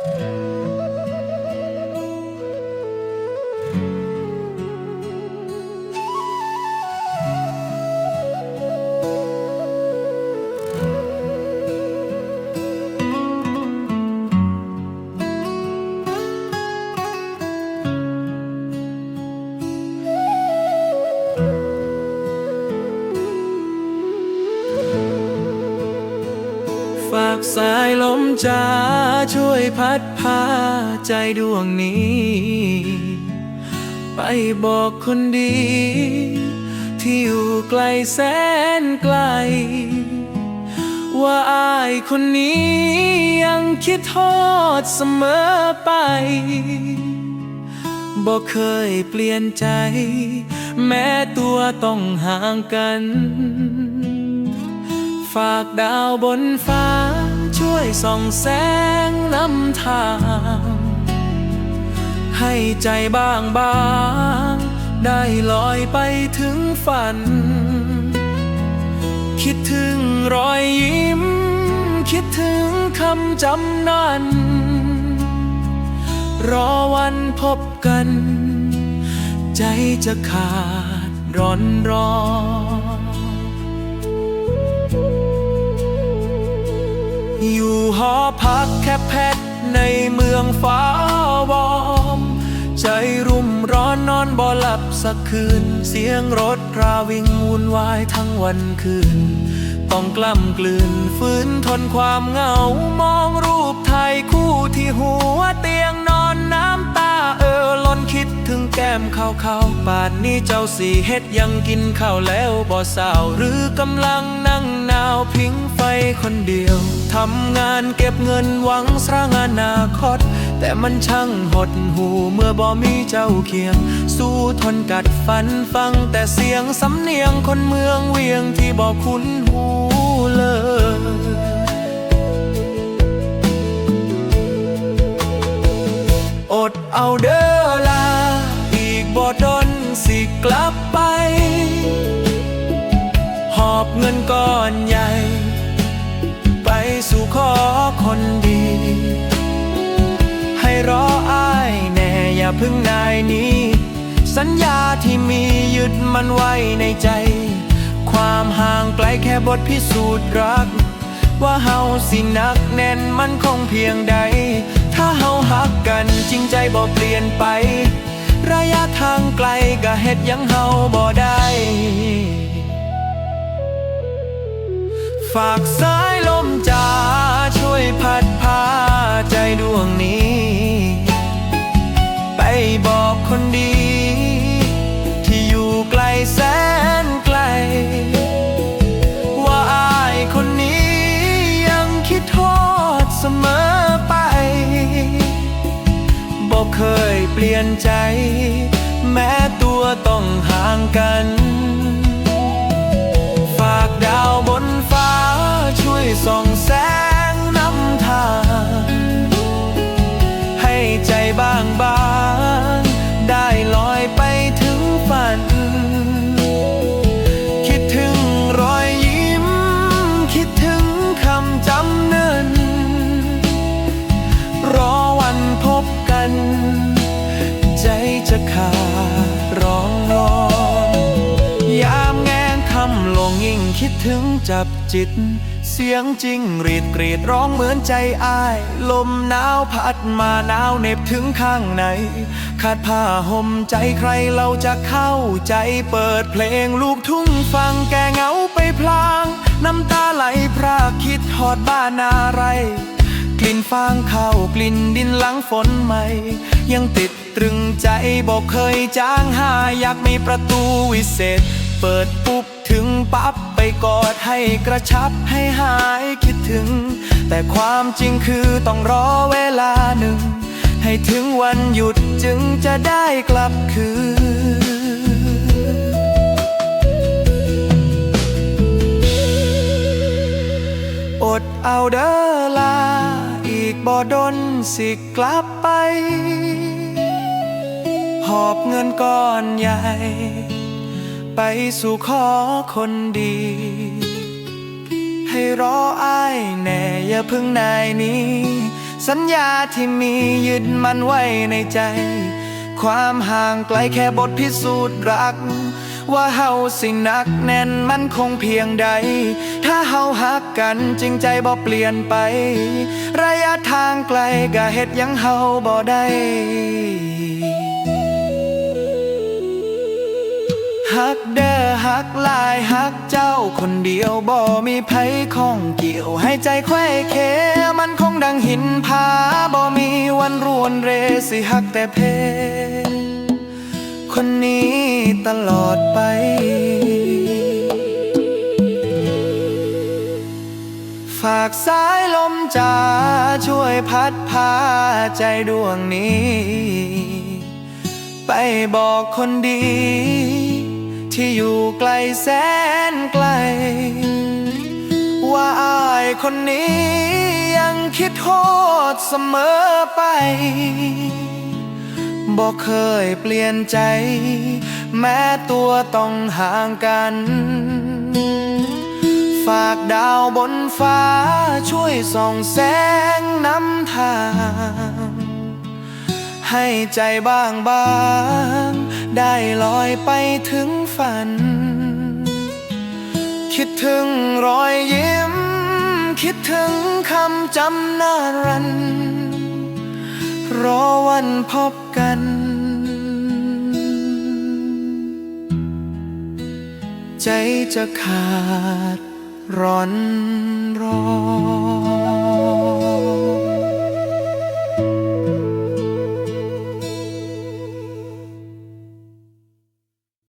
ฝา กสายลมจ้าช่วยพัดพาใจดวงนี้ ไปบอกคนดี ที่อยู่ไกลแสนไกล ว่าอายคนนี้ยังคิดทอดเสมอไปบอกเคยเปลี่ยนใจ แม้ตัวต้องห่างกัน ฝากดาวบนฟ้า ช่วยส่องแสงนำทาง ให้ใจบ้างบางได้ลอยไปถึงฝัน คิดถึงรอยยิ้ม คิดถึงคำจำนั้น รอวันพบกัน ใจจะขาดร้อนรอ อยู่หอพักแค่แพทในเมืองฟ้าวอม ใจรุ่มร้อนนอนบ่หลับสักคืน เสียงรถราวิ่งวุ่นวายทั้งวันคืน ต้องกล้ำกลืนฝืนทนความเหงา มองรูปถ่ายคู่ที่หัวเตียงนอนน้ำตาเออล้นคิดถึงแก้มเขาวๆป่านนี้เจ้าสีเฮ็ดยังกินข้าวแล้วบ่สาวหรือกำลัง พิงไฟคนเดียว ทำงานเก็บเงินหวังสร้างอนาคต แต่มันช่างหดหูเมื่อบ่มีเจ้าเคียง สู้ทนกัดฟันฟังแต่เสียงสำเนียงคนเมืองเวียงที่บอกคุ้นหูเลยอดเอาเด้อลา อีกบ่ดนสิกลับไป หอบเงินก้อนใหญ่ คนดี ให้รออ้ายแน่อย่าพึ่งนายนี้ สัญญาที่มียึดมันไว้ในใจ ความห่างไกลแค่บทพิสูจน์รัก ว่าเฮาสินักแน่นมันคงเพียงใด ถ้าเฮาหักกันจริงใจบ่เปลี่ยนไป ระยะทางไกลก็เฮ็ดยังเฮาบ่ได้ฝากสายลมจาช่ เปลี่ยนใจ แม้ตัวต้องห่างกัน คิดถึงจับจิต เสียงจริงรีดกรีดร้องเหมือนใจอ้าย ลมหนาวพัดมาหนาวเหน็บถึงข้างในขาดผ้าห่มใจใครเราจะเข้าใจเปิดเพลงลูกทุ่งฟังแกเหงาไปพลาง น้ำตาไหลพรากคิดทอดบ้านนาไร กลิ่นฟางเข้ากลิ่นดินหลังฝนใหม่ ยังติดตรึงใจบอกเคยจางหายอยากมีประตูวิเศษ เปิดปุ๊บ ปั๊บไปกอดให้กระชับให้หายคิดถึง แต่ความจริงคือต้องรอเวลาหนึ่ง ให้ถึงวันหยุดจึงจะได้กลับคืนอดเอาเด้อลา อีกบ่ดนสิกลับไป หอบเงินก้อนใหญ่ ไปสู่ขอคนดี ให้รออ้ายแน่อย่าพึ่งนายนี้ สัญญาที่มียึดมันไว้ในใจ ความห่างไกลแค่บทพิสูจน์รัก ว่าเฮาสิหนักแน่นมันคงเพียงใด ถ้าเฮาหักกันจริงใจบ่เปลี่ยนไป ระยะทางไกลก็เฮ็ดยังเฮาบ่ได้ ฮักเด้อฮักลายฮักเจ้าคนเดียวบ่มีไผข้องเกี่ยวให้ใจแควเค มันคงดังหินผาบ่มีวันรวนเรสิฮักแต่เพ คนนี้ตลอดไปฝากสายลมจาช่วยพัดพาใจดวงนี้ ไปบอกคนดี ที่อยู่ไกลแสนไกล ว่าอายคนนี้ยังคิดโทษเสมอไปบอกเคยเปลี่ยนใจ แม้ตัวต้องห่างกัน ฝากดาวบนฟ้าช่วยส่องแสงนำทาง ให้ใจบ้างบาง ได้ลอยไปถึง ฝัน คิดถึงรอยยิ้ม คิดถึงคำจำนารัน รอวันพบกัน ใจจะขาดร้อนร้อน